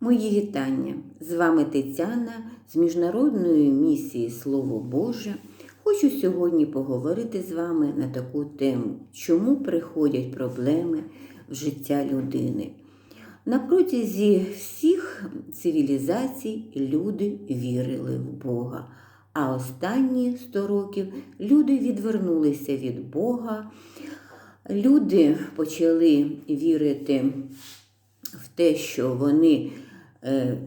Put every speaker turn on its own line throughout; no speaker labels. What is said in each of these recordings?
Мої вітання! З вами Тетяна з Міжнародної місії Слово Боже. Хочу сьогодні поговорити з вами на таку тему, чому приходять проблеми в життя людини. На протязі всіх цивілізацій люди вірили в Бога, а останні 100 років люди відвернулися від Бога, люди почали вірити в те, що вони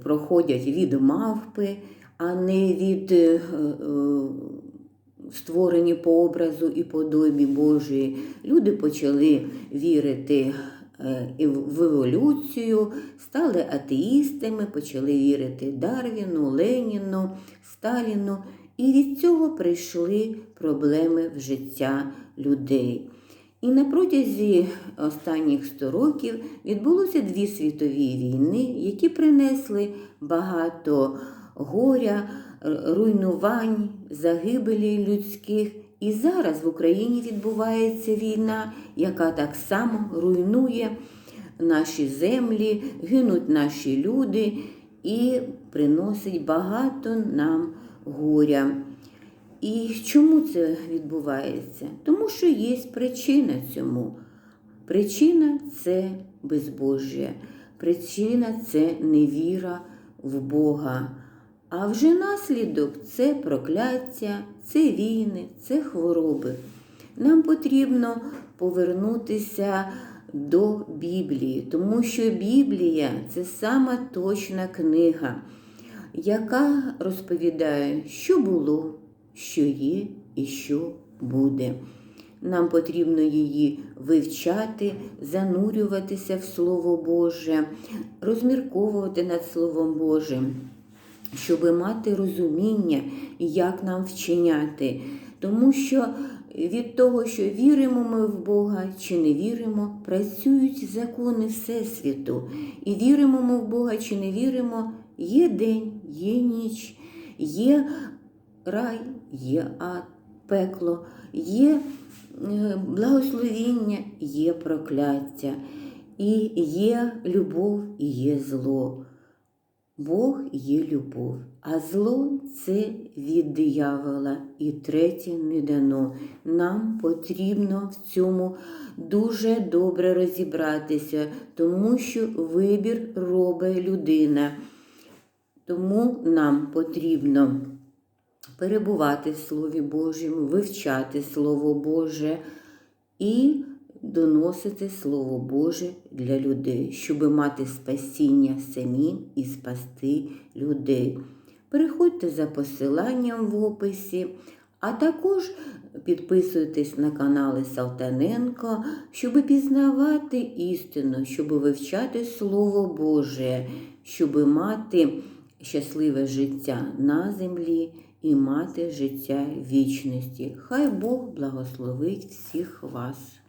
проходять від мавпи, а не від е, е, створені по образу і подобі Божої. Люди почали вірити е, в еволюцію, стали атеїстами, почали вірити Дарвіну, Леніну, Сталіну. І від цього прийшли проблеми в життя людей. І на протязі останніх 100 років відбулося дві світові війни, які принесли багато горя, руйнувань, загибелі людських. І зараз в Україні відбувається війна, яка так само руйнує наші землі, гинуть наші люди і приносить багато нам горя. І чому це відбувається? Тому що є причина цьому. Причина це безбожжя, причина це невіра в Бога. А вже наслідок це прокляття, це війни, це хвороби. Нам потрібно повернутися до Біблії, тому що Біблія це сама точна книга, яка розповідає, що було, що є і що буде. Нам потрібно її вивчати, занурюватися в Слово Боже, розмірковувати над Словом Божим, щоб мати розуміння, як нам вчиняти. Тому що від того, що віримо ми в Бога чи не віримо, працюють закони Всесвіту. І віримо ми в Бога чи не віримо, є день, є ніч, є рай, є пекло, є е, благословіння, є прокляття, і є любов, і є зло. Бог є любов, а зло це від диявола, і третє не дано. Нам потрібно в цьому дуже добре розібратися, тому що вибір робить людина. Тому нам потрібно перебувати в Слові Божому, вивчати Слово Боже і доносити Слово Боже для людей, щоб мати спасіння самим і спасти людей. Переходьте за посиланням в описі, а також підписуйтесь на канали Салтаненко, щоб пізнавати істину, щоб вивчати Слово Боже, щоб мати щасливе життя на землі і мати життя вічності. Хай Бог благословить всіх вас.